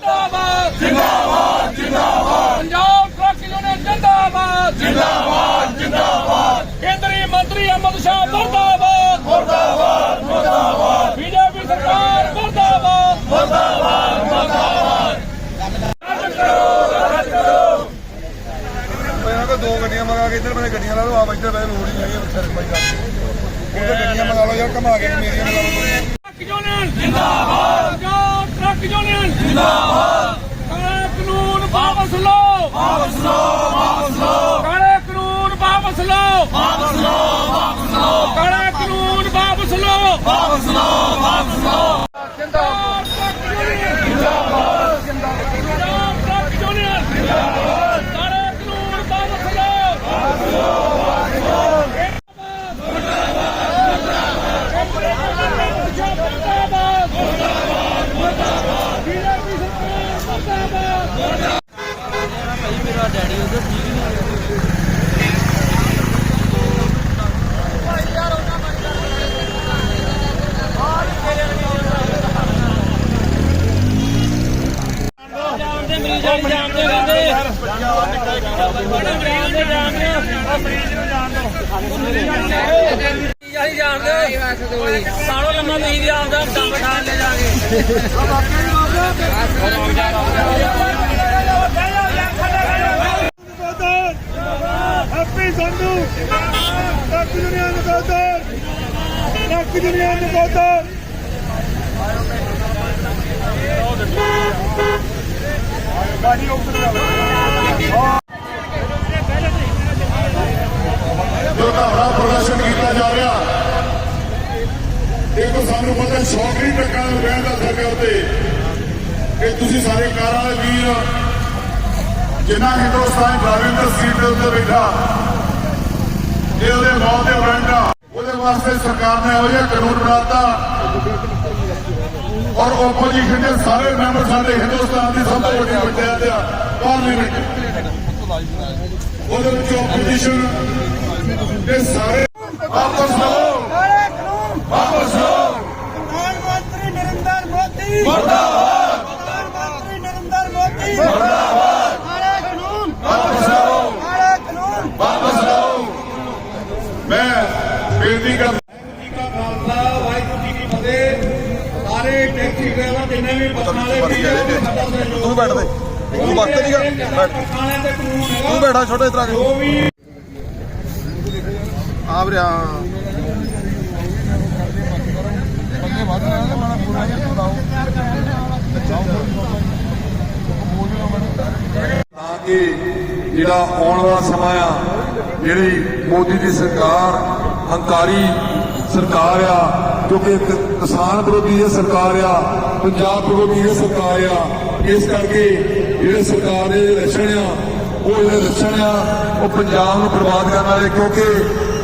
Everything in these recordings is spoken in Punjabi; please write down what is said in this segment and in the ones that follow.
ਜਿੰਦਾਬਾਦ ਜਿੰਦਾਬਾਦ ਜਿੰਦਾਬਾਦ। ਪੰਜਾਬ ਟਰੱਕ ਯੂਨੀਅਨ ਜਿੰਦਾਬਾਦ। ਜਿੰਦਾਬਾਦ ਜਿੰਦਾਬਾਦ। ਕੇਂਦਰੀ ਮੰਤਰੀ ਅਮਿਤ ਸ਼ਾਹ ਮਰਦਾਬਾਦ। ਮਰਦਾਬਾਦ ਮਰਦਾਬਾਦ। ਬੀਜੇਪੀ ਸਰਕਾਰ ਮਰਦਾਬਾਦ। ਮਰਦਾਬਾਦ ਮਰਦਾਬਾਦ। ਇਹਨਾਂ ਕੋ ਦੋ ਗੱਡੀਆਂ ਮੰਗਾ ਕੇ ਇੱਧਰ ਮੇਰੇ ਗੱਡੀਆਂ ਲਾ ਲਓ ਆਪ ਇੱਧਰ ਬੈ ਰੋਡ ਹੀ ਹੈਗੀ ਉੱਥੇ ਕੋਈ ਗੱਲ ਨਹੀਂ ਉਹਦੇ ਗੱਡੀਆਂ ਮੰਗਾ ਲਓ ਯਾਰ ਘਮਾ ਕੇ ਮੇਰੀਆਂ ਮੰਗਾ ਲਓ ਟਰੱਕ ਯੂਨੀਅਨ ਜਿੰਦਾਬਾਦ ਪੰਜਾਬ ਟਰੱਕ ਯੂਨੀਅਨ ਜਿੰਦਾਬਾਦ। ਕਾਲੇ ਕਾਨੂੰਨ ਵਾਪਸ ਲਓ। ਵਾਪਸ ਲਓ ਵਾਪਸ ਲਓ। ਕਾਲੇ ਕਾਨੂੰਨ ਵਾਪਸ ਲਓ। ਵਾਪਸ ਲਓ ਵਾਪਸ ਲਓ। ਕਾਲੇ ਕਾਨੂੰਨ ਵਾਪਸ ਲਓ। ਵਾਪਸ ਲਓ ਵਾਪਸ ਲਓ। ਜਿੰਦਾਬਾਦ। ਜਿੰਦਾਬਾਦ ਟਰੱਕ ਯੂਨੀਅਨ ਜਿੰਦਾਬਾਦ ਕਾਲੇ ਕਾਨੂੰਨ ਵਾਪਸ ਲਓ ਵਾਪਸ ਲਓ ਵਾਪਸ ਲਓ ਜਾਣਦੇ ਮਰੀਜ਼ ਜਾਣਦੇ ਕਹਿੰਦੇ ਬੜੇ ਮਰੀਜ਼ ਦੇ ਜਾਣਦੇ ਆ ਮਰੀਜ਼ ਨੂੰ ਜਾਣਦੇ ਆਹੀ ਜਾਣਦੇ ਸਾਲੋ ਲੰਮਾ ਤੁਸੀਂ ਵੀ ਆਪਦਾ ਦਮ ਬਿਠਾ ਲੈ ਜਾਗੇ ਹੈਪੀ ਸੰਧੂ। ਟੱਕ ਦੁਨੀਆ ਨੂੰ ਕੋਦਰ ਟੱਕ ਦੁਨੀਆ ਨੂੰ ਕੋਦਰ ਬਾਜੀ ਉੱਪਰ ਜੋ ਧਾਰਾ ਪ੍ਰਦਰਸ਼ਨ ਕੀਤਾ ਜਾ ਰਿਹਾ ਦੇਖੋ ਸਾਨੂੰ ਪਤਾ ਸ਼ੌਕ ਨਹੀਂ ਟੱਕਾ ਰਹਿਣ ਦਾ ਸਾਡੇ ਉੱਤੇ। ਕਿ ਤੁਸੀਂ ਸਾਰੇ ਕਾਰਾਂ ਵਾਲੇ ਵੀਰ, ਜਿਨ੍ਹਾਂ ਹਿੰਦੁਸਤਾਨ ਡਰਾਈਵਿੰਗ ਦੀ ਸੀਟ ਦੇ ਉੱਤੇ ਬੈਠਾ, ਇਹ ਉਹਦੇ ਮੌਤ ਦੇ ਵਾਰੰਟ ਉਹਦੇ ਵਾਸਤੇ ਸਰਕਾਰ ਨੇ ਇਹੋ ਜਿਹਾ ਕਾਨੂੰਨ ਬਣਾਤਾ। ਔਰ ਆਪੋਜੀਸ਼ਨ ਦੇ ਸਾਰੇ ਮੈਂਬਰ ਸਾਡੇ ਹਿੰਦੁਸਤਾਨ ਦੀ ਸਭ ਤੋਂ ਵੱਡੀ ਪੰਚਾਇਤ ਆ ਪਾਰਲੀਮੈਂਟ ਉਹਦੇ ਵਿੱਚ ਆਪੋਜੀਸ਼ਨ ਇਹ ਸਾਰੇ ਵਾਪਸ ਲਓ। ਵਾਪਸ ਲਓ। ਪ੍ਰਧਾਨ ਮੰਤਰੀ ਨਰਿੰਦਰ ਮੋਦੀ। ਮਰਦਾਬਾਦ ਪ੍ਰਧਾਨ ਮੰਤਰੀ ਨਰਿੰਦਰ ਮੋਦੀ ਮਰਦਾਬਾਦ ਕਾਲੇ ਕਾਨੂੰਨ ਵਾਪਸ ਲਓ ਕਾਲੇ ਕਾਨੂੰਨ ਵਾਪਸ ਲਓ ਮੈਂ ਬੇਨਤੀ ਕਰਦਾ ਵਾਹਿਗੁਰੂ ਜੀ ਕੀ ਫਤਿਹ ਸਾਰੇ ਟੈਕਸੀ ਡਰਾਈਵਰ ਜਿੰਨੇ ਵੀ ਬੱਸਾਂ ਵਾਲੇ ਵੀਰ ਤੂੰ ਬੈਠ ਦੇ ਤੂੰ ਵਕਤ ਨਹੀਂ ਤੂੰ ਬੈਠਾ ਛੋਟੇ ਇਤਰਾ ਜੋ ਆ ਵੀਰੇ ਆ ਤਾਂ ਕਿ ਜਿਹੜਾ ਆਉਣ ਵਾਲਾ ਸਮਾਂ ਆ, ਜਿਹੜੀ ਮੋਦੀ ਦੀ ਸਰਕਾਰ, ਹੰਕਾਰੀ ਸਰਕਾਰ ਆ ਕਿਉਂਕਿ ਕਿਸਾਨ ਵਿਰੋਧੀ ਇਹ ਸਰਕਾਰ ਆ, ਪੰਜਾਬ ਵਿਰੋਧੀ ਇਹ ਸਰਕਾਰ ਆ, ਇਸ ਕਰਕੇ ਜਿਹੜੇ ਸਰਕਾਰ ਦੇ ਲੱਛਣ ਆ, ਉਹ ਜਿਹੜੇ ਲੱਛਣ ਆ, ਉਹ ਪੰਜਾਬ ਨੂੰ ਬਰਬਾਦ ਕਰਨ ਵਾਲੇ, ਕਿਉਂਕਿ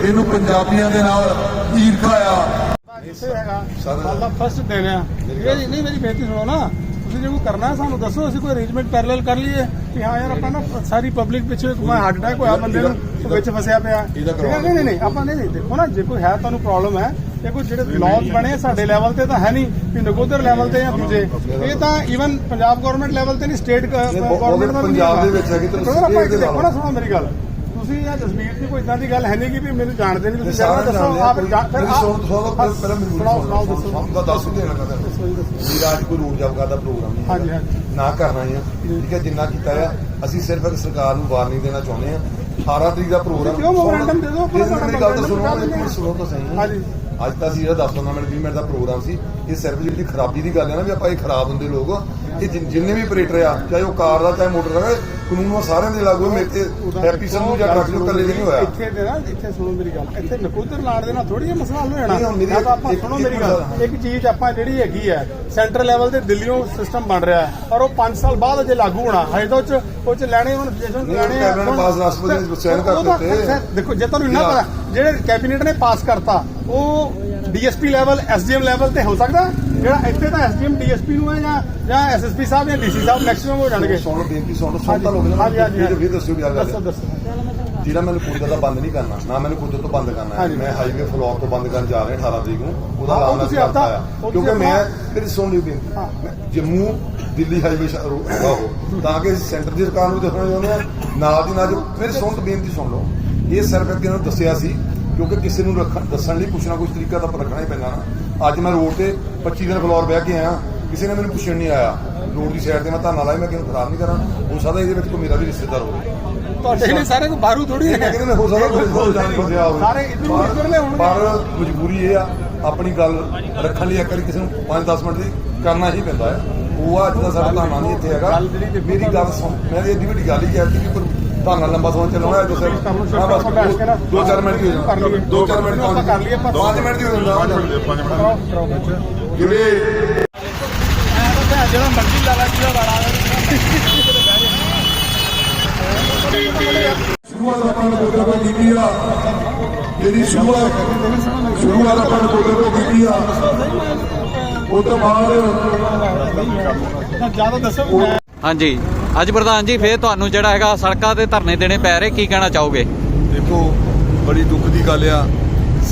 ਇਹਨੂੰ ਪੰਜਾਬੀਆਂ ਦੇ ਨਾਲ ਈਰਖਾ ਆ। ਇੱਥੇ ਹੈਗਾ। ਕੱਲ ਫਸਟ ਦਿਨ ਆ। ਨਹੀਂ, ਮੇਰੀ ਬੇਨਤੀ ਸੁਣੋ ਨਾ। ਤੁਸੀਂ ਜੇ ਕੋਈ ਕਰਨਾ ਹੈ ਸਾਨੂੰ ਦੱਸੋ ਅਸੀਂ ਕੋਈ ਅਰੇਂਜਮੈਂਟ ਪੈਰਲਲ ਕਰ ਲਈਏ ਕਿ ਹਾਂ ਯਾਰ ਆਪਾਂ ਨਾ ਸਾਰੀ ਪਬਲਿਕ ਪਿੱਛੇ ਮੈਂ ਹਾਰਟ ਅਟੈਕ ਹੋਇਆ ਬੰਦੇ ਨੂੰ ਵਿੱਚ ਫਸਿਆ ਪਿਆ। ਠੀਕ ਹੈ ਨਹੀਂ ਨਹੀਂ ਨਹੀਂ ਆਪਾਂ ਨਹੀਂ ਦੇਖੋ ਨਾ ਜੇ ਕੋਈ ਹੈ ਤੁਹਾਨੂੰ ਪ੍ਰੋਬਲਮ ਹੈ ਇਹ ਕੋਈ ਜਿਹੜੇ ਲਾਜ਼ ਬਣੇ ਸਾਡੇ ਲੈਵਲ ਤੇ ਤਾਂ ਹੈ ਨਹੀਂ ਵੀ ਨਗੋਦਰ ਲੈਵਲ ਤੇ ਜਾਂ ਦੂਜੇ। ਇਹ ਤਾਂ ਈਵਨ ਪੰਜਾਬ ਗਵਰਨਮੈਂਟ ਲੈਵਲ ਤੇ ਨਹੀਂ ਸਟੇਟ ਗਵਰਨਮੈਂਟ ਦਾ ਪੰਜਾਬ ਦੇ। ਵਿੱਚ ਹੈਗੀ ਤਾਂ ਦੇਖੋ ਨਾ ਆਪਾਂ state ਦੇ ਦੇਖੋ ਨਾ। ਸੁਣੋ ਮੇਰੀ ਗੱਲ। ਤੁਸੀਂ ਜਾਂ ਜਸਮੀਰ ਦੀ ਕੋਈ ਇਦਾਂ ਦੀ ਗੱਲ ਹੈ ਨਹੀਂ ਕਿ ਵੀ ਮੈਨੂੰ ਜਾਣਦੇ ਨਹੀਂ ਤੁਸੀਂ ਸਾਰਾ ਜਰਾ ਦੱਸੋ ਆਪ ਜਾ- ਫਿਰ ਮੇਰੀ ਆਪ- ਸੁਣ ਸੁਣੋ ਪਹਿਲਾਂ ਪਹਿਲਾਂ ਮੈਨੂੰ ਸੁਣਾਓ ਸੁਣਾਓ ਦੱਸੋ। ਦਾ ਦੱਸ ਦੇਣਾ ਮੈਂ ਤੁਹਾਨੂੰ ਵੀ ਰਾਜ ਕੋਈ ਰੂਲ ਜਾਬਗਾ ਦਾ ਪ੍ਰੋਗਰਾਮ ਨਹੀਂ ਹਾਂਜੀ ਹਾਂਜੀ। ਨਾ ਕਰਨਾ ਹੀ ਆ ਠੀਕ ਹੈ ਜਿੰਨਾ ਕੀਤਾ ਆ ਅਸੀਂ ਸਿਰਫ ਇੱਕ ਸਰਕਾਰ ਨੂੰ ਵਾਰਨਿੰਗ ਦੇਣਾ ਚਾਹੁੰਦੇ ਆ। 18 ਤਰੀਕ ਦਾ ਪ੍ਰੋਗਰਾਮ ਕਿਉਂ memorandum ਦੇ ਦਿਓ, ਮੇਰੀ ਗੱਲ ਤਾਂ ਸੁਣੋ ਤਾਂ ਸਹੀ। ਹਾਂਜੀ। ਅੱਜ ਤਾਂ ਅਸੀਂ ਇਹਦਾ 10 15 ਮਿੰਟ 20 ਮਿੰਟ ਦਾ ਪ੍ਰੋਗਰਾਮ ਸੀ ਇਹ ਸਿਰਫ ਜਿਹੜੀ ਖਰਾਬੀ ਦੀ ਗੱਲ ਹੈ ਨਾ ਵੀ ਆਪਾਂ ਇਹ ਖਰਾਬ ਹੁੰਦੇ ਲੋਕ ਇਹ ਜਿੰਨੇ ਵੀ ਆਪਰੇਟਰ ਆ ਚਾਹੇ ਉਹ ਕਾਰ ਦਾ ਚਾਹੇ ਮੋਟਰ ਦਾ ਕਾਨੂੰਨ ਉਹ ਸਾਰਿਆਂ ਦੇ ਲਾਗੂ ਹੈ ਮੇਰੇ ਤੇ ਹੈਪੀ ਸੰਧੂ ਜਾਂ ਟਰੱਕ ਨੂੰ ਕੱਲੇ ਨਹੀਂ ਹੋਇਆ ਇੱਥੇ ਦੇ ਨਾ ਇੱਥੇ ਸੁਣੋ ਮੇਰੀ ਗੱਲ ਇੱਥੇ ਨਕੋਦਰ ਲਾਣ ਦੇ ਨਾਲ ਥੋੜੀ ਜਿਹਾ ਮਸਲਾ ਹੱਲ ਹੋ ਜਾਣਾ ਨਹੀਂ, ਹੁਣ ਜਾਂ ਤਾਂ ਆਪਾਂ ਸੁਣੋ ਮੇਰੀ ਗੱਲ। ਇੱਕ ਚੀਜ਼ ਆਪਾਂ ਜਿਹੜੀ ਹੈਗੀ ਹੈ ਸੈਂਟਰ ਲੈਵਲ ਤੇ ਦਿੱਲੀੋਂ ਸਿਸਟਮ ਬਣ ਰਿਹਾ ਹੈ ਔਰ ਉਹ 5 ਸਾਲ ਬਾਅਦ ਅਜੇ ਲਾਗੂ ਹੋਣਾ ਹਜੇ ਤਾਂ ਉਹ ਚ ਉਹ ਚ ਲੈਣੇ ਹੁਣ ਸਜੈਸ਼ਨ ਨਹੀਂ, ਲੈਣੇ ਹੁਣ- ਪਾਸ ਰਾਸ਼ਟਰਪਤੀ ਨੇ ਸਾਈਨ ਕਰ ਦਿੱਤੇ। ਦੇਖੋ ਜੇ ਤੁਹਾਨੂੰ ਇੰਨਾ। ਪਤਾ ਜਿਹੜੇ ਕੈਬਨਿਟ ਨੇ ਪਾਸ ਕਰਤਾ ਉਹ ਡੀਐਸਪੀ ਲੈਵਲ ਐਸਡੀਐਮ ਲੈਵਲ ਤੇ ਹੋ ਸਕਦਾ? ਜਿਹੜਾ ਇੱਥੇ ਤਾਂ ਐਸਡੀਐਮ ਡੀਐਸਪੀ ਨੂੰ ਹੈ ਜਾਂ ਜਾਂ ਐਸਐਸਪੀ ਸਾਹਿਬ ਜਾਂ ਡੀਸੀ ਸਾਹਿਬ ਮੈਕਸਿਮਮ ਹੋ ਜਾਣਗੇ? ਸੁਣ ਲਓ ਬੇਨਤੀ ਸੁਣ ਲਓ ਸੁਣ ਤਾਂ ਲੋਗੇ ਹਾਂਜੀ ਹਾਂਜੀ ਫਿਰ ਦੱਸਿਓ ਵੀ ਆ ਗੱਲ ਦੱਸੋ ਹੈ। ਦੱਸੋ। ਜਿਹੜਾ ਮੈਨੂੰ ਪੁੱਜਦਾ ਦਾ ਬੰਦ ਨਹੀਂ ਕਰਨਾ ਨਾ ਮੈਨੂੰ ਪੁੱਜੋ ਤੋਂ ਬੰਦ ਕਰਨਾ ਹੈ। ਮੈਂ ਹਾਈਵੇ ਫਲੋਰ ਤੋਂ ਬੰਦ ਕਰਨ ਜਾ ਰਿਹਾ 18 ਤਰੀਕ ਨੂੰ ਉਹਦਾ ਹਾਂ, ਉਹ ਲਾਉਣਾ ਕਰਤਾ ਆਪਦਾ- ਕਿਉਂਕਿ ਮੈਂ ਤੇਰੀ ਸੁਣ ਲਈ ਬੇਨਤੀ ਹਾਂ। ਜੰਮੂ ਦਿੱਲੀ ਹਾਈਵੇ ਸ਼- ਉਹ। ਤਾਂ ਕਿ ਸੈਂਟਰ ਦੀ ਸਰਕਾਰ ਨੂੰ ਵੀ ਦੱਸਣਾ ਚਾਹੁੰਦੇ ਆ ਨਾਲ ਦੀ ਨਾਲ ਜੋ ਮੇਰੀ ਸੁਣ ਤੋਂ ਬੇਨਤੀ ਸੁਣ ਲਓ। ਇਹ ਸਿਰਫ ਅੱਗੇ ਨੂੰ ਦੱਸਿਆ ਸੀ ਕਿਉਂਕਿ ਕਿਸੇ ਨੂੰ ਰੱਖਣ ਦੱਸਣ ਲਈ ਕੁਛ ਨਾ ਕੁਛ ਤਰੀਕਾ ਤਾਂ ਰੱਖਣਾ ਹੀ ਪੈਂਦਾ ਨਾ। ਅੱਜ ਮੈਂ ਰੋਡ ਤੇ 25 ਦਿਨ ਫਲੋਰ ਬਹਿ ਕੇ ਆਇਆ ਕਿਸੇ ਨੇ ਮੈਨੂੰ ਪੁੱਛਣ ਨਹੀਂ ਆਇਆ। ਰੋਡ ਦੀ ਸਾਈਡ ਤੇ ਮੈਂ ਧਰਨਾ ਲਾਇਆ ਮੈਂ ਕਿਹਨੂੰ ਖਰਾਬ ਨਹੀਂ ਕਰਾਂ। ਹੋ ਸਕਦਾ ਇਹਦੇ ਵਿੱਚ ਕੋਈ ਮੇਰਾ ਵੀ ਰਿਸ਼ਤੇਦਾਰ ਹੋਵੇ। ਤੁਹਾਡੇ ਲਈ ਸਾਰੇ ਕੋ ਬਾਰੂ ਥੋੜੀ ਇਹ ਕਹਿੰਦੇ ਨੇ ਹੋ ਸਕਦਾ ਸਾਰੇ ਇੱਧਰ ਨੂੰ ਇੱਧਰ ਲੈ ਹੋਣਗੇ। ਪਰ ਮਜਬੂਰੀ ਇਹ ਆ ਆਪਣੀ ਗੱਲ ਰੱਖਣ ਲਈ ਇੱਕ ਵਾਰੀ ਕਿਸੇ ਨੂੰ 5-10 ਮਿੰਟ ਦੀ ਕਰਨਾ ਹੀ ਪੈਂਦਾ ਹੈ। ਉਹ ਅੱਜ ਦਾ ਸਾਡਾ ਧਾਨਾ ਨਹੀਂ ਇੱਥੇ ਹੈਗਾ। ਮੇਰੀ ਗੱਲ ਸੁਣ ਮੈਂ ਇਹਦੀ ਵੱਡੀ ਗੱਲ ਹੀ ਕਹਿਤੀ ਕਿ ਧਾਨਾ ਲੰਬਾ ਸਮਾਂ ਚੱਲਣਾ ਹੈ ਜਿਵੇਂ ਕਰ ਲਓ, ਹਾਂ ਬਸ ਦੋ ਚਾਰ ਮਿੰਟ ਦੀ ਹੋ ਕਰ ਲਈਏ। ਦੋ ਚਾਰ ਮਿੰਟ ਆਪਾਂ ਕਰ ਲਈਏ, ਆਪਾਂ- 5 ਮਿੰਟ ਦੀ ਹੋ ਜਾਂਦਾ ਕਰਾਓ ਕਰਾਓ ਬੱਚੇ ਜਿਹੜੇ ਜਿਹੜਾ ਮਰਜ਼ੀ ਲਾ ਲਾ ਜਿਹੜਾ ਵਾਲਾ ਸ਼ੁਰੂਆਤ ਆਪਾਂ ਨੇ ਤੋਂ ਕੀਤੀ ਆ। ਜਿਹੜੀ ਸ਼ੁਰੂਆਤ ਸ਼ੁਰੂਆਤ ਆਪਾਂ ਨੇ ਤੋਂ ਕੀਤੀ ਆ। ਉਹ ਤੋਂ ਬਾਅਦ ਜ਼ਿਆਦਾ ਦੱਸੋ ਹਾਂਜੀ। ਅੱਜ ਪ੍ਰਧਾਨ ਜੀ, ਫੇਰ ਤੁਹਾਨੂੰ ਜਿਹੜਾ ਹੈਗਾ ਸੜਕਾਂ ਤੇ ਧਰਨੇ ਦੇਣੇ ਪੈ ਰਹੇ, ਕੀ ਕਹਿਣਾ ਚਾਹੋਗੇ? ਦੇਖੋ, ਬੜੀ ਦੁੱਖ ਦੀ ਗੱਲ ਆ।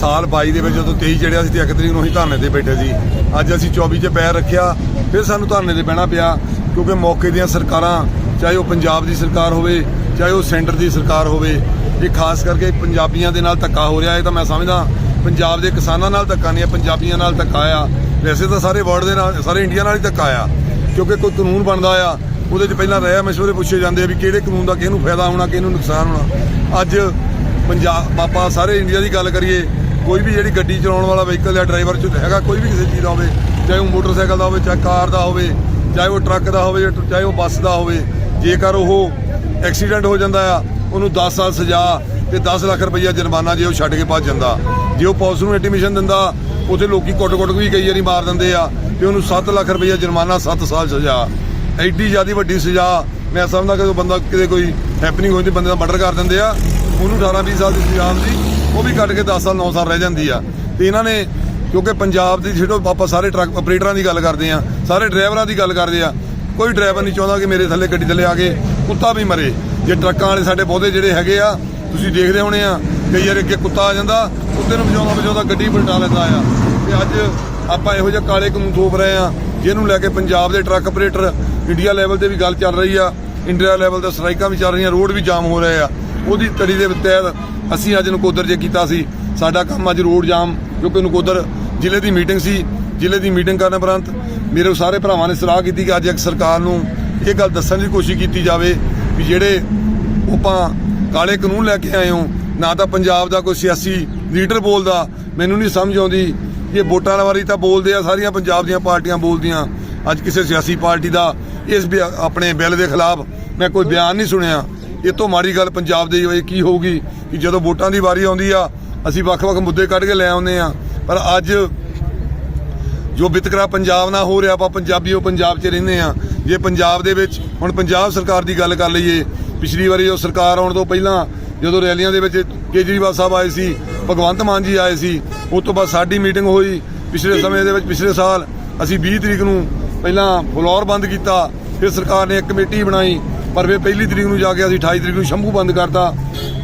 ਸਾਲ 22 ਦੇ ਵਿੱਚ ਜਦੋਂ 23 ਜਿਹੜੇ ਅਸੀਂ ਤੇ 1 ਤਰੀਕ ਨੂੰ ਅਸੀਂ ਧਰਨੇ ਤੇ ਬੈਠੇ ਸੀ। ਅੱਜ ਅਸੀਂ 24 'ਚ ਪੈਰ ਰੱਖਿਆ, ਫਿਰ ਸਾਨੂੰ ਧਰਨੇ ਤੇ ਬਹਿਣਾ ਪਿਆ, ਕਿਉਂਕਿ ਮੌਕੇ ਦੀਆਂ ਸਰਕਾਰਾਂ, ਚਾਹੇ ਉਹ ਪੰਜਾਬ ਦੀ ਸਰਕਾਰ ਹੋਵੇ, ਚਾਹੇ ਉਹ ਸੈਂਟਰ ਦੀ ਸਰਕਾਰ ਹੋਵੇ, ਇਹ ਖਾਸ ਕਰਕੇ ਪੰਜਾਬੀਆਂ ਦੇ ਨਾਲ ਧੱਕਾ ਹੋ ਰਿਹਾ ਇਹ ਤਾਂ ਮੈਂ ਸਮਝਦਾ, ਪੰਜਾਬ ਦੇ ਕਿਸਾਨਾਂ ਨਾਲ ਧੱਕਾ ਨਹੀਂ ਹੈ, ਪੰਜਾਬੀਆਂ ਨਾਲ ਧੱਕਾ ਆ। ਵੈਸੇ ਤਾਂ ਸਾਰੇ ਵਰਲਡ ਦੇ ਨਾਲ, ਸਾਰੇ ਇੰਡੀਆ ਨਾਲ ਹੀ ਧੱਕਾ ਆ, ਕਿਉਂਕਿ ਕੋਈ ਕਾਨੂੰਨ ਬਣਦਾ ਆ ਉਹਦੇ 'ਚ ਪਹਿਲਾਂ ਰਹਿ ਮਸ਼ਵਰੇ ਪੁੱਛੇ ਜਾਂਦੇ ਆ ਵੀ ਕਿਹੜੇ ਕਾਨੂੰਨ ਦਾ ਕਿਹਨੂੰ ਫਾਇਦਾ ਹੋਣਾ, ਕਿਹਨੂੰ ਨੁਕਸਾਨ ਹੋਣਾ। ਅੱਜ ਪੰਜਾਬ, ਆਪਾਂ ਸਾਰੇ ਇੰਡੀਆ ਦੀ ਗੱਲ ਕਰੀਏ, ਕੋਈ ਵੀ ਜਿਹੜੀ ਗੱਡੀ ਚਲਾਉਣ ਵਾਲਾ ਵਹੀਕਲ ਜਾਂ ਡਰਾਈਵਰ ਚ ਹੈਗਾ, ਕੋਈ ਵੀ ਕਿਸੇ ਚੀਜ਼ ਦਾ ਹੋਵੇ, ਚਾਹੇ ਉਹ ਮੋਟਰਸਾਈਕਲ ਦਾ ਹੋਵੇ, ਚਾਹੇ ਕਾਰ ਦਾ ਹੋਵੇ, ਚਾਹੇ ਉਹ ਟਰੱਕ ਦਾ ਹੋਵੇ ਚਾਹੇ ਉਹ ਬੱਸ ਦਾ ਹੋਵੇ, ਜੇਕਰ ਉਹ ਐਕਸੀਡੈਂਟ ਹੋ ਜਾਂਦਾ ਆ, ਉਹਨੂੰ 10 ਸਾਲ ਸਜ਼ਾ ਤੇ 10 ਲੱਖ ਰੁਪਈਆ ਜੁਰਮਾਨਾ ਜੇ ਉਹ ਛੱਡ ਕੇ ਭੱਜ ਜਾਂਦਾ। ਜੇ ਉਹ ਪੁਲਿਸ ਨੂੰ ਇੰਟੀਮੇਸ਼ਨ ਦਿੰਦਾ, ਉਥੇ ਲੋਕੀ ਕੁੱਟ-ਕੁੱਟ ਵੀ ਕਈ ਵਾਰੀ ਮਾਰ ਦਿੰਦੇ ਆ, ਤੇ ਉਹਨੂੰ 7 ਲੱਖ ਰੁਪਈਆ ਜੁਰਮਾਨਾ 7 ਸਾਲ ਸਜ਼ਾ। ਐਡੀ ਜ਼ਿਆਦੀ ਵੱਡੀ ਸਜ਼ਾ ਮੈਂ ਸਮਝਦਾ ਕਿ ਉਹ ਬੰਦਾ ਕਿਤੇ ਕੋਈ ਹੈਪਨਿੰਗ ਹੋਈ ਤੇ ਬੰਦੇ ਦਾ ਮਰਡਰ ਕਰ ਦਿੰਦੇ ਆ, ਉਹਨੂੰ 18 20 ਸਾਲ ਦੀ ਸਜ਼ਾ ਦੀ ਉਹ ਵੀ ਕੱਟ ਕੇ 10 ਸਾਲ 9 ਸਾਲ ਰਹਿ ਜਾਂਦੀ ਆ। ਤੇ ਇਹਨਾਂ ਨੇ, ਕਿਉਂਕਿ ਪੰਜਾਬ ਦੀ ਜਿਹੜੋ ਆਪਾਂ ਸਾਰੇ ਟਰੱਕ ਆਪਰੇਟਰਾਂ ਦੀ ਗੱਲ ਕਰਦੇ ਆ, ਸਾਰੇ ਡਰਾਈਵਰਾਂ ਦੀ ਗੱਲ ਕਰਦੇ ਆ, ਕੋਈ ਡਰਾਈਵਰ ਨਹੀਂ ਚਾਹੁੰਦਾ ਕਿ ਮੇਰੇ ਥੱਲੇ ਗੱਡੀ ਥੱਲੇ ਆ ਕੇ ਕੁੱਤਾ ਵੀ ਮਰੇ। ਜੇ ਟਰੱਕਾਂ ਵਾਲੇ ਸਾਡੇ ਬਹੁਤੇ ਜਿਹੜੇ ਹੈਗੇ ਆ, ਤੁਸੀਂ ਦੇਖਦੇ ਹੋਣੇ ਆ, ਕਈ ਵਾਰ ਅੱਗੇ ਕੁੱਤਾ ਆ ਜਾਂਦਾ, ਕੁੱਤੇ ਨੂੰ ਵਜਾਉਂਦਾ ਵਜਾਉਂਦਾ ਗੱਡੀ ਪਲਟਾ ਲੈਂਦਾ ਆ। ਤੇ ਅੱਜ ਆਪਾਂ ਇਹੋ ਜਿਹੇ ਕਾਲੇ ਕਾਨੂੰਨ ਥੋਪ ਰਹੇ ਆ, ਜਿਹਨੂੰ ਲੈ ਕੇ ਪੰਜਾਬ ਦੇ ਟਰੱਕ ਆਪਰੇਟਰ ਇੰਡੀਆ ਲੈਵਲ ਤੇ ਵੀ ਗੱਲ ਚੱਲ ਰਹੀ ਆ, ਇੰਡੀਆ ਲੈਵਲ ਤੇ ਸਟ੍ਰਾਈਕਾਂ ਵੀ ਚੱਲ ਰਹੀਆਂ, ਰੋਡ ਵੀ ਜਾਮ ਹੋ ਰਹੇ ਆ। ਉਹਦੀ ਤੜੀ ਦੇ ਤਹਿਤ ਅਸੀਂ ਅੱਜ ਨਕੋਦਰ ਜੇ ਕੀਤਾ ਸੀ, ਸਾਡਾ ਕੰਮ ਅੱਜ ਰੋਡ ਜਾਮ, ਕਿਉਂਕਿ ਨਕੋਦਰ ਜ਼ਿਲ੍ਹੇ ਦੀ ਮੀਟਿੰਗ ਸੀ, ਜ਼ਿਲ੍ਹੇ ਦੀ ਮੀਟਿੰਗ ਕਰਨ ਉਪਰੰਤ ਮੇਰੇ ਸਾਰੇ ਭਰਾਵਾਂ ਨੇ ਸਲਾਹ ਕੀਤੀ ਕਿ ਅੱਜ ਇੱਕ ਸਰਕਾਰ ਨੂੰ ਇਹ ਗੱਲ ਦੱਸਣ ਦੀ ਕੋਸ਼ਿਸ਼ ਕੀਤੀ ਜਾਵੇ ਵੀ ਜਿਹੜੇ ਆਪਾਂ ਕਾਲੇ ਕਾਨੂੰਨ ਲੈ ਕੇ ਆਏ ਹੋ, ਨਾ ਤਾਂ ਪੰਜਾਬ ਦਾ ਕੋਈ ਸਿਆਸੀ ਲੀਡਰ ਬੋਲਦਾ, ਮੈਨੂੰ ਨਹੀਂ ਸਮਝ ਆਉਂਦੀ ਇਹ ਵੋਟਾਂ ਵਾਰੀ ਤਾਂ ਬੋਲਦੇ ਆ, ਸਾਰੀਆਂ ਪੰਜਾਬ ਦੀਆਂ ਪਾਰਟੀਆਂ ਬੋਲਦੀਆਂ। ਅੱਜ ਕਿਸੇ ਸਿਆਸੀ ਪਾਰਟੀ ਦਾ ਇਸ ਆਪਣੇ ਬਿੱਲ ਦੇ ਖਿਲਾਫ ਮੈਂ ਕੋਈ ਬਿਆਨ ਨਹੀਂ ਸੁਣਿਆ। ਇਹ ਤੋਂ ਮਾੜੀ ਗੱਲ ਪੰਜਾਬ ਦੇ ਹੋਏ ਕੀ ਹੋਊਗੀ ਕਿ ਜਦੋਂ ਵੋਟਾਂ ਦੀ ਵਾਰੀ ਆਉਂਦੀ ਆ ਅਸੀਂ ਵੱਖ-ਵੱਖ ਮੁੱਦੇ ਕੱਢ ਕੇ ਲੈ ਆਉਂਦੇ ਆ। ਪਰ ਅੱਜ ਜੋ ਵਿਤਕਰਾ ਪੰਜਾਬ ਨਾਲ ਹੋ ਰਿਹਾ ਆਪਾਂ ਪੰਜਾਬੀ ਉਹ ਪੰਜਾਬ 'ਚ ਰਹਿੰਦੇ ਆ। ਜੇ ਪੰਜਾਬ ਦੇ ਵਿੱਚ ਹੁਣ ਪੰਜਾਬ ਸਰਕਾਰ ਦੀ ਗੱਲ ਕਰ ਲਈਏ ਪਿਛਲੀ ਵਾਰੀ ਜੋ ਸਰਕਾਰ ਆਉਣ ਤੋਂ ਪਹਿਲਾਂ ਜਦੋਂ ਰੈਲੀਆਂ ਦੇ ਵਿੱਚ ਕੇਜਰੀਵਾਲ ਸਾਹਿਬ ਆਏ ਸੀ ਭਗਵੰਤ ਮਾਨ ਜੀ ਆਏ ਸੀ ਉਸ ਤੋਂ ਬਾਅਦ ਸਾਡੀ ਮੀਟਿੰਗ ਹੋਈ। ਪਿਛਲੇ ਸਮੇਂ ਦੇ ਵਿੱਚ ਪਿਛਲੇ ਸਾਲ ਅਸੀਂ 20 ਤਰੀਕ ਨੂੰ ਪਹਿਲਾਂ ਫਲੋਰ ਬੰਦ ਕੀਤਾ, ਫਿਰ ਸਰਕਾਰ ਨੇ ਇੱਕ ਕਮੇਟੀ ਬਣਾਈ, ਪਰ ਫਿਰ ਪਹਿਲੀ ਤਰੀਕ ਨੂੰ ਜਾ ਕੇ ਅਸੀਂ 28 ਤਰੀਕ ਨੂੰ ਸ਼ੰਭੂ ਬੰਦ ਕਰਤਾ।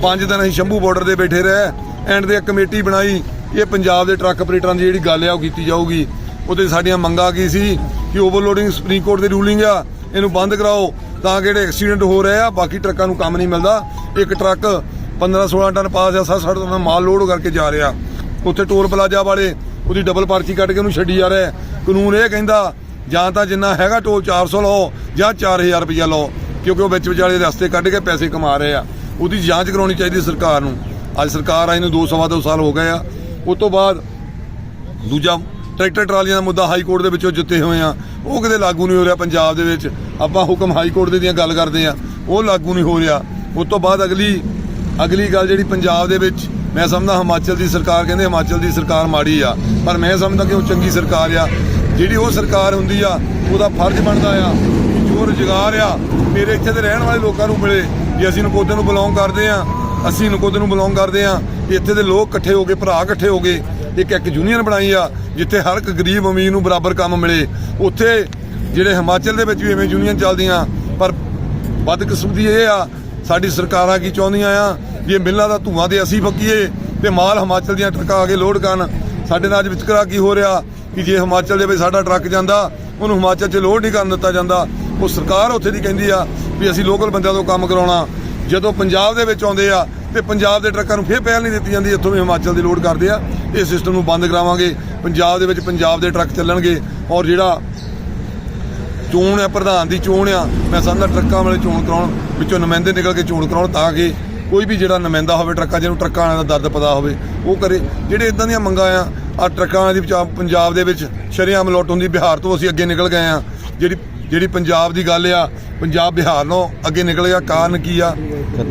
ਪੰਜ ਦਿਨ ਅਸੀਂ ਸ਼ੰਭੂ ਬਾਰਡਰ ਤੇ ਬੈਠੇ ਰਹੇ, ਐਂਡ ਦੇ ਇੱਕ ਕਮੇਟੀ ਬਣਾਈ। ਇਹ ਪੰਜਾਬ ਦੇ ਟਰੱਕ ਆਪਰੇਟਰਾਂ ਦੀ ਜਿਹੜੀ ਗੱਲ ਆ, ਉਹ ਕੀਤੀ ਜਾਊਗੀ। ਉਹਦੇ ਸਾਡੀਆਂ ਮੰਗਾਂ ਕੀ ਸੀ? ਕਿ ਓਵਰਲੋਡਿੰਗ ਸੁਪਰੀਮ ਕੋਰਟ ਦੀ ਰੂਲਿੰਗ ਆ, ਇਹਨੂੰ ਬੰਦ ਕਰਾਓ, ਤਾਂ ਕਿ ਜਿਹੜੇ ਐਕਸੀਡੈਂਟ ਹੋ ਰਹੇ ਆ, ਬਾਕੀ ਟਰੱਕਾਂ ਨੂੰ ਕੰਮ ਨਹੀਂ ਮਿਲਦਾ। ਇੱਕ ਟਰੱਕ 15 16 ਟਨ ਪਾਸ ਆ 60 60 ਟਨ ਮਾਲ ਲੋਡ ਕਰਕੇ ਜਾ ਰਿਹਾ। ਉੱਥੇ ਟੋਲ ਪਲਾਜ਼ਾ ਵਾਲੇ ਉਹਦੀ ਡਬਲ ਪਰਚੀ ਕੱਢ ਕੇ ਉਹਨੂੰ ਛੱਡੀ ਜਾ ਰਿਹਾ। ਕਾਨੂੰਨ ਇਹ ਕਹਿੰਦਾ ਜਾਂ ਤਾਂ ਜਿੰਨਾ ਹੈਗਾ ਟੋਲ 400 ਲਓ ਜਾਂ 4000 ਰੁਪਇਆ ਲਓ, ਕਿਉਂਕਿ ਉਹ ਵਿੱਚ ਵਿਚਾਲੇ ਰਸਤੇ ਕੱਢ ਕੇ ਪੈਸੇ ਕਮਾ ਰਹੇ ਆ। ਉਹਦੀ ਜਾਂਚ ਕਰਾਉਣੀ ਚਾਹੀਦੀ ਸਰਕਾਰ ਨੂੰ। ਅੱਜ ਸਰਕਾਰ ਆਈ ਨੂੰ ਦੋ ਸਵਾ ਦੋ ਸਾਲ ਹੋ ਗਏ ਆ। ਉਸ ਤੋਂ ਬਾਅਦ ਦੂਜਾ ਟਰੈਕਟਰ ਟਰਾਲੀਆਂ ਦਾ ਮੁੱਦਾ ਹਾਈ ਕੋਰਟ ਦੇ ਵਿੱਚੋਂ ਜਿੱਤੇ ਹੋਏ ਆ। ਉਹ ਕਿਤੇ ਲਾਗੂ ਨਹੀਂ ਹੋ ਰਿਹਾ ਪੰਜਾਬ ਦੇ ਵਿੱਚ। ਆਪਾਂ ਹੁਕਮ ਹਾਈ ਕੋਰਟ ਦੇ ਦੀਆਂ ਗੱਲ ਕਰਦੇ ਆ। ਉਹ ਲਾਗੂ ਨਹੀਂ ਹੋ ਰਿਹਾ। ਉਸ ਤੋਂ ਬਾਅਦ ਅਗਲੀ ਅਗਲੀ ਗੱਲ ਜਿਹੜੀ ਪੰਜਾਬ ਦੇ ਵਿੱਚ ਮੈਂ ਸਮਝਦਾ ਹਿਮਾਚਲ ਦੀ ਸਰਕਾਰ, ਕਹਿੰਦੇ ਹਿਮਾਚਲ ਦੀ ਸਰਕਾਰ ਮਾੜੀ ਆ। ਪਰ ਮੈਂ ਸਮਝਦਾ ਕਿ ਉਹ ਚੰਗੀ ਸਰਕਾਰ ਆ। ਜਿਹੜੀ ਉਹ ਸਰਕਾਰ ਹੁੰਦੀ ਆ, ਉਹਦਾ ਫਰਜ਼ ਬਣਦਾ ਆ ਜੋ ਰੁਜ਼ਗਾਰ ਆ, ਮੇਰੇ ਇੱਥੇ ਦੇ ਰਹਿਣ ਵਾਲੇ ਲੋਕਾਂ ਨੂੰ ਮਿਲੇ। ਜੇ ਅਸੀਂ ਨਕੋਦਰ ਨੂੰ ਬਿਲੋਂਗ ਕਰਦੇ ਆ, ਅਸੀਂ ਨਕੋਦਰ ਨੂੰ ਬਿਲੋਂਗ ਕਰਦੇ ਆ ਇੱਥੇ ਦੇ ਲੋਕ ਇਕੱਠੇ ਹੋ ਗਏ ਭਰਾ ਇਕੱਠੇ ਹੋ ਗਏ ਇੱਕ ਇੱਕ ਯੂਨੀਅਨ ਬਣਾਈ ਆ, ਜਿੱਥੇ ਹਰ ਇੱਕ ਗਰੀਬ ਅਮੀਰ ਨੂੰ ਬਰਾਬਰ ਕੰਮ ਮਿਲੇ। ਉੱਥੇ ਜਿਹੜੇ ਹਿਮਾਚਲ ਦੇ ਵਿੱਚ ਵੀ ਐਵੇਂ ਯੂਨੀਅਨ ਚੱਲਦੀਆਂ, ਪਰ ਬਦਕਿਸਮਤੀ ਇਹ ਆ, ਸਾਡੀ ਸਰਕਾਰਾਂ ਕੀ ਚਾਹੁੰਦੀਆਂ ਆ? ਜੇ ਮਿੱਲਾਂ ਦਾ ਧੂਆਂ ਤੇ ਅਸੀਂ ਫੱਕੀਏ, ਤੇ ਮਾਲ ਹਿਮਾਚਲ ਦੀਆਂ ਟਰੱਕਾਂ ਆ ਕੇ ਲੋਡ ਕਰਨ। ਸਾਡੇ ਨਾਲ ਅੱਜ ਵਿਤਕਰਾ ਕੀ ਹੋ ਰਿਹਾ? ਕਿ ਜੇ ਹਿਮਾਚਲ ਦੇ ਵਿੱਚ ਸਾਡਾ ਟਰੱਕ ਜਾਂਦਾ, ਉਹਨੂੰ ਹਿਮਾਚਲ 'ਚ ਲੋਡ ਨਹੀਂ ਕਰਨ ਦਿੱਤਾ ਜਾਂਦਾ। ਉਹ ਸਰਕਾਰ ਉੱਥੇ ਦੀ ਕਹਿੰਦੀ ਆ ਵੀ ਅਸੀਂ ਲੋਕਲ ਬੰਦਿਆਂ ਤੋਂ ਕੰਮ ਕਰਾਉਣਾ। ਜਦੋਂ ਪੰਜਾਬ ਦੇ ਵਿੱਚ ਆਉਂਦੇ ਆ, ਤੇ ਪੰਜਾਬ ਦੇ ਟਰੱਕਾਂ ਨੂੰ ਫੇਰ ਪਹਿਲ ਨਹੀਂ ਦਿੱਤੀ ਜਾਂਦੀ, ਇੱਥੋਂ ਵੀ ਹਿਮਾਚਲ ਦੀ ਲੋਡ ਕਰਦੇ ਆ। ਇਹ ਸਿਸਟਮ ਨੂੰ ਬੰਦ ਕਰਾਵਾਂਗੇ। ਪੰਜਾਬ ਦੇ ਵਿੱਚ ਪੰਜਾਬ ਦੇ ਟਰੱਕ ਚੱਲਣਗੇ। ਔਰ ਜਿਹੜਾ ਚੋਣ ਆ, ਪ੍ਰਧਾਨ ਦੀ ਚੋਣ ਆ, ਮੈਂ ਸਮਝਦਾ ਟਰੱਕਾਂ ਵਾਲੇ ਚੋਣ ਕਰਾਉਣ, ਵਿੱਚੋਂ ਨੁਮਾਇੰਦੇ ਨਿਕਲ ਕੇ ਚੋਣ ਕਰਾਉਣ ਤਾਂ ਕਿ ਕੋਈ ਵੀ ਜਿਹੜਾ ਨੁਮਾਇੰਦਾ ਹੋਵੇ ਟਰੱਕਾਂ ਜਿਹਨੂੰ ਟਰੱਕਾਂ ਵਾਲਿਆਂ ਦਾ ਦਰਦ ਪਤਾ ਹੋਵੇ, ਉਹ ਕਰੇ। ਜਿਹੜੇ ਇਦਾਂ ਦੀਆਂ ਮੰਗਾਂ ਆ ਆ ਟਰੱਕਾਂ ਦੀ ਵਿਚਾ- ਪੰਜਾਬ ਦੇ ਵਿੱਚ ਸ਼ਰੇਆਮ ਲੁੱਟ ਹੁੰਦੀ। ਬਿਹਾਰ ਤੋਂ ਅਸੀਂ ਅੱਗੇ ਨਿਕਲ ਗਏ ਆ ਜਿਹੜੀ ਜਿਹੜੀ ਪੰਜਾਬ ਦੀ ਗੱਲ ਆ, ਪੰਜਾਬ ਬਿਹਾਰ ਨੂੰ ਅੱਗੇ ਨਿਕਲ ਗਿਆ। ਕਾਰਨ ਕੀ ਆ?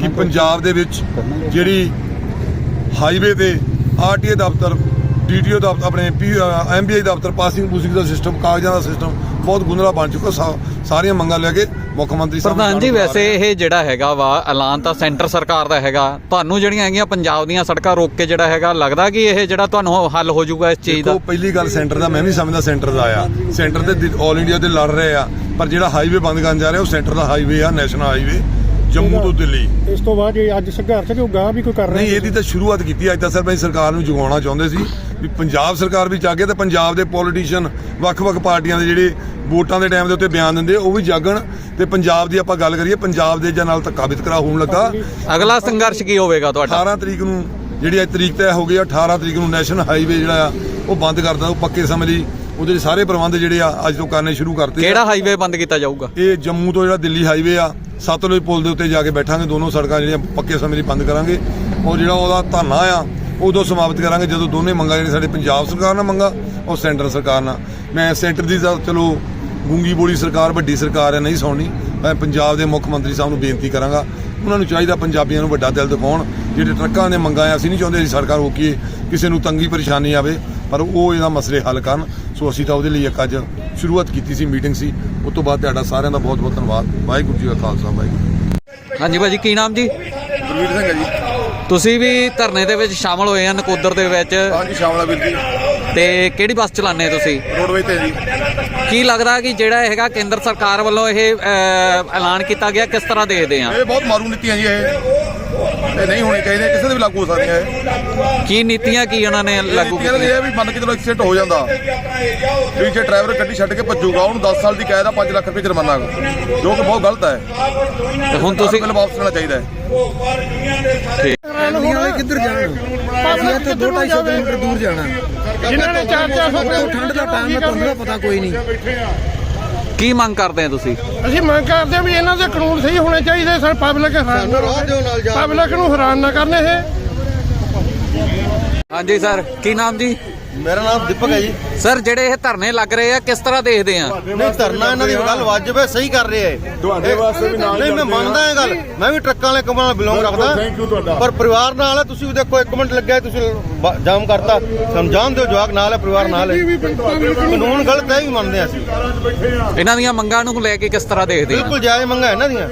ਕਿ ਪੰਜਾਬ ਦੇ ਵਿੱਚ ਜਿਹੜੀ ਹਾਈਵੇ ਤੇ ਆਰਟੀਏ ਦਫ਼ਤਰ ਡੀਟੀਓ ਦਫ਼ਤਰ, ਆਪਣੇ ਐਮਬੀਆਈ ਦਫ਼ਤਰ, ਪਾਸਿੰਗ ਪੂਸਿੰਗ ਦਾ ਸਿਸਟਮ ਕਾਗਜ਼ਾਂ ਦਾ ਸਿਸਟਮ ਬਹੁਤ ਗੁੰਦਲਾ ਬਣ ਚੁੱਕਾ। ਸਾ- ਸਾਰੀਆਂ ਮੰਗਾਂ ਲੈ ਕੇ ਮੁੱਖ ਮੰਤਰੀ ਸਾਹਿਬ ਪ੍ਰਧਾਨ ਜੀ ਵੈਸੇ ਇਹ ਜਿਹੜਾ ਹੈਗਾ ਵਾ ਐਲਾਨ ਤਾਂ ਸੈਂਟਰ ਸਰਕਾਰ ਦਾ ਹੈਗਾ। ਤੁਹਾਨੂੰ ਜਿਹੜੀਆਂ ਹੈਗੀਆਂ ਪੰਜਾਬ ਦੀਆਂ ਸੜਕਾਂ ਰੋਕ ਕੇ ਜਿਹੜਾ ਹੈਗਾ ਲੱਗਦਾ ਕਿ ਇਹ ਜਿਹੜਾ ਤੁਹਾਨੂੰ ਹੱਲ ਹੋ ਜਾਊਗਾ ਇਸ ਚੀਜ਼ ਦਾ? ਦੇਖੋ ਪਹਿਲੀ ਗੱਲ ਸੈਂਟਰ ਦਾ ਮੈਂ ਵੀ ਸਮਝਦਾ ਸੈਂਟਰ ਦਾ ਆ। ਸੈਂਟਰ ਤੇ 올 ਇੰਡੀਆ ਤੇ ਲੜ ਰਹੇ ਆ। ਪਰ ਜਿਹੜਾ ਹਾਈਵੇ ਬੰਦ ਕਰਨ ਜਾ ਰਿਹਾ ਉਹ ਸੈਂਟਰ ਦਾ ਹਾਈਵੇ ਆ ਨੈਸ਼ਨਲ ਹਾਈਵੇ ਜੰਮੂ ਤੋਂ ਦਿੱਲੀ। ਇਸ ਤੋਂ ਬਾਅਦ ਜੇ ਅੱਜ ਸੰਘਰਸ਼ ਕਿ ਗਾਂ ਵੀ ਕੋਈ ਕਰ ਨਹੀਂ ਇਹਦੀ ਤਾਂ ਸ਼ੁਰੂਆਤ ਕੀਤੀ ਅੱਜ ਤਾਂ ਅਸੀਂ ਸਰਕਾਰ ਨੂੰ ਜਗਾਉਣਾ ਚਾਹੁੰਦੇ ਸੀ ਵੀ ਪੰਜਾਬ ਸਰਕਾਰ ਵੀ ਜਾਗੇ ਤੇ ਪੰਜਾਬ ਦੇ ਪੋਲੀਟੀਸ਼ੀਅਨ ਵੱਖ-ਵੱਖ ਪਾਰਟੀਆਂ ਦੇ ਜਿਹੜੇ ਵੋਟਾਂ ਦੇ ਟਾਈਮ ਦੇ ਉੱਤੇ ਬਿਆਨ ਦਿੰਦੇ ਉਹ ਵੀ ਜਾਗਣ ਤੇ ਪੰਜਾਬ ਦੀ ਆਪਾਂ ਗੱਲ ਕਰੀਏ ਪੰਜਾਬ ਦੇ ਜਾਂ ਨਾਲ ਧੱਕਾ ਵਿਤਕਰਾ ਹੋਣ ਲੱਗਾ। ਅਗਲਾ ਸੰਘਰਸ਼ ਕੀ ਹੋਵੇਗਾ ਤੁਹਾਡਾ? 18 ਤਰੀਕ ਨੂੰ ਜਿਹੜੀ ਅੱਜ ਤਰੀਕ ਤੈਅ ਹੋ ਗਈ ਆ 18 ਤਰੀਕ ਨੂੰ ਨੈਸ਼ਨਲ ਹਾਈਵੇ ਜਿਹੜਾ ਆ ਉਹ ਬੰਦ ਕਰਦਾ ਉਹ ਪੱਕੇ ਸਮੇਂ ਲਈ ਉਹਦੇ ਸਾਰੇ ਪ੍ਰਬੰਧ ਜਿਹੜੇ ਆ ਅੱਜ ਤੋਂ ਕਰਨੇ ਸ਼ੁਰੂ ਕਰਤੇ ਆ। ਕਿਹੜਾ ਹਾਈਵੇ ਬੰਦ ਕੀਤਾ ਜਾਊਗਾ? ਇਹ ਜੰਮੂ ਤੋਂ ਜਿਹੜਾ ਦਿੱਲੀ ਹਾਈਵੇ ਆ ਸਤਲੁਜ ਪੁਲ ਦੇ ਉੱਤੇ ਜਾ ਕੇ ਬੈਠਾਂਗੇ, ਦੋਨੋਂ ਸੜਕਾਂ ਜਿਹੜੀਆਂ ਪੱਕੇ ਸਮੇਂ ਲਈ ਬੰਦ ਕਰਾਂਗੇ। ਔਰ ਜਿਹੜਾ ਉਹਦਾ ਧਰਨਾ ਆ, ਉਦੋਂ ਸਮਾਪਤ ਕਰਾਂਗੇ, ਜਦੋਂ ਦੋਨੇ ਮੰਗਾਂ ਜਿਹੜੀਆਂ ਸਾਡੇ ਪੰਜਾਬ ਸਰਕਾਰ ਨਾਲ ਮੰਗਾ, ਔਰ ਸੈਂਟਰ ਸਰਕਾਰ ਨਾਲ। ਮੈਂ ਸੈਂਟਰ ਦੀ ਤਾਂ ਚਲੋ ਗੂੰਗੀ ਬੋਲੀ ਸਰਕਾਰ, ਵੱਡੀ ਸਰਕਾਰ ਹੈ, ਨਹੀਂ ਸੁਣਨੀ। ਮੈਂ ਪੰਜਾਬ ਦੇ ਮੁੱਖ ਮੰਤਰੀ ਸਾਹਿਬ ਨੂੰ ਬੇਨਤੀ ਕਰਾਂਗਾ, ਉਹਨਾਂ ਨੂੰ ਚਾਹੀਦਾ ਪੰਜਾਬੀਆਂ ਨੂੰ ਵੱਡਾ ਦਿਲ ਦਿਖਾਉਣ। ਜਿਹੜੇ ਟਰੱਕਾਂ ਨੇ ਮੰਗਾਂ ਆ, ਅਸੀਂ ਨਹੀਂ ਚਾਹੁੰਦੇ ਅਸੀਂ ਸੜਕਾਂ ਰੋਕੀਏ, ਕਿਸੇ ਨੂੰ ਤੰਗੀ ਪਰੇਸ਼ਾਨੀ ਆਵੇ, ਪਰ ਉਹ ਇਹਦਾ ਮਸਲੇ ਹੱਲ ਕਰਨ। ਸੋ ਅਸੀਂ ਤਾਂ ਉਹਦੇ ਲਈ ਇੱਕ ਅੱਜ ਸ਼ੁਰੂਆਤ ਕੀਤੀ ਸੀ, ਮੀਟਿੰਗ ਸੀ। ਉਸ ਤੋਂ ਬਾਅਦ ਤੁਹਾਡਾ ਸਾਰਿਆਂ ਦਾ ਬਹੁਤ ਬਹੁਤ ਧੰਨਵਾਦ। ਵਾਹਿਗੁਰੂ ਜੀ ਕਾ ਖਾਲਸਾ ਵਾਹਿਗੁਰੂ ਹਾਂਜੀ ਭਾਜੀ ਕੀ ਨਾਮ ਜੀ? ਗੁਰਵੀਰ ਸਿੰਘ ਜੀ। ਤੁਸੀਂ ਵੀ ਧਰਨੇ ਦੇ ਵਿੱਚ ਸ਼ਾਮਲ ਹੋਏ ਆ ਨਕੋਦਰ ਦੇ ਵਿੱਚ। ਹਾਂਜੀ ਸ਼ਾਮਲਾ ਵੀਰ ਜੀ। ਤੇ ਕਿਹੜੀ ਬੱਸ ਚਲਾਉਂਦੇ ਤੁਸੀਂ? ਰੋਡਵੇਜ ਤੇ ਜੀ। ਕੀ ਲੱਗਦਾ ਕਿ ਜਿਹੜਾ ਹੈਗਾ ਕੇਂਦਰ ਸਰਕਾਰ ਵੱਲੋਂ ਇਹ ਐਲਾਨ ਕੀਤਾ ਗਿਆ ਕਿਸ ਤਰ੍ਹਾਂ ਦੇਖਦੇ ਆ? ਇਹ ਬਹੁਤ ਮਾਰੂ ਨੀਤੀਆਂ ਜੀ ਇਹ। ਇਹ ਨਹੀਂ ਹੋਣੀ ਚਾਹੀਦੀਆਂ ਕਿਸੇ ਦੇ ਵੀ ਲਾਗੂ ਹੋ ਸਕਦੀਆਂ ਇਹ। ਕੀ ਨੀਤੀਆਂ ਕੀ ਉਹਨਾਂ ਨੇ ਲਾਗੂ ਇਹ ਕੀਤੀਆਂ? ਹੈ ਵੀ ਮੰਨ ਕੇ ਚਲੋ ਐਕਸੀਡੈਂਟ ਹੋ ਜਾਂਦਾ। ਵੀ ਜੇ ਡਰਾਈਵਰ ਗੱਡੀ ਛੱਡ ਕੇ ਭੱਜੂਗਾ ਉਹਨੂੰ 10 ਸਾਲ ਦੀ ਕੈਦ ਆ 5 ਲੱਖ ਰੁਪਏ ਜੁਰਮਾਨਾ ਜੋ ਕਿ ਬਹੁਤ ਗਲਤ ਹੈ ਤੇ ਹੁਣ ਤੁਸੀਂ ਬਿੱਲ ਵਾਪਸ ਲੈਣਾ ਚਾਹੀਦਾ ਹੈ। ਕਿੱਧਰ ਜਾਣਾ? ਅਸੀਂ ਇੱਥੇ 2-250 ਕਿਲੋਮੀਟਰ ਦੂਰ ਜਾਣਾ। ਜਿਨ੍ਹਾਂ ਨੇ 4-400 ਰੁਪਏ ਠੰਡ ਦਾ ਟਾਈਮ ਹੈ ਤੁਹਾਨੂੰ ਪਤਾ ਕੋਈ ਨਹੀਂ। ਕੀ ਮੰਗ ਕਰਦੇ ਆ ਤੁਸੀਂ? ਅਸੀਂ ਮੰਗ ਕਰਦੇ ਹਾਂ ਵੀ ਇਹਨਾਂ ਦੇ ਕਾਨੂੰਨ ਸਹੀ ਹੋਣੇ ਚਾਹੀਦੇ ਸਰ ਪਬਲਿਕ ਹੈਰਾਨ ਪਬਲਿਕ ਨੂੰ ਹੈਰਾਨ ਨਾ ਕਰਨ ਇਹ। ਹਾਂਜੀ ਸਰ। ਕੀ ਨਾਮ ਜੀ? ਮੇਰਾ ਨਾਮ ਦੀਪਕ ਹੈ ਜੀ। ਸਰ ਜਿਹੜੇ ਇਹ ਧਰਨੇ ਲੱਗ ਰਹੇ ਆ ਕਿਸ ਤਰ੍ਹਾਂ ਦੇਖਦੇ ਆ? ਨਹੀਂ ਧਰਨਾ ਇਹਨਾਂ ਦੀ ਗੱਲ ਵਾਜਬ ਹੈ ਸਹੀ ਕਰ ਰਹੇ ਹੈ ਤੁਹਾਡੇ ਵਾਸਤੇ ਵੀ ਨਾਲ ਨਹੀਂ ਮੈਂ ਮੰਨਦਾ ਇਹ ਗੱਲ। ਮੈਂ ਵੀ ਟਰੱਕਾਂ ਵਾਲੇ ਕੰਮਾਂ ਨਾਲ ਬਿਲੋਂਗ ਰੱਖਦਾ ਪਰ ਪਰਿਵਾਰ ਨਾਲ ਹੈ ਤੁਸੀਂ ਵੀ ਦੇਖੋ ਇੱਕ ਮਿੰਟ ਲੱਗਿਆ ਤੁਸੀਂ ਜਾਮ ਕਰਤਾ। ਸਮਝਾਉਣ ਦਿਓ ਜਵਾਕ ਨਾਲ ਹੈ ਪਰਿਵਾਰ ਨਾਲ ਹੈ। ਕਾਨੂੰਨ ਗਲਤ ਹੈ ਇਹ ਵੀ ਮੰਨਦੇ ਹਾਂ ਅਸੀਂ। ਇਹਨਾਂ ਦੀਆਂ ਮੰਗਾਂ ਨੂੰ ਲੈ ਕੇ ਕਿਸ ਤਰ੍ਹਾਂ ਦੇਖਦੇ ਆ? ਬਿਲਕੁਲ ਜਾਇਜ਼ ਮੰਗਾ ਇਹਨਾਂ ਦੀਆਂ।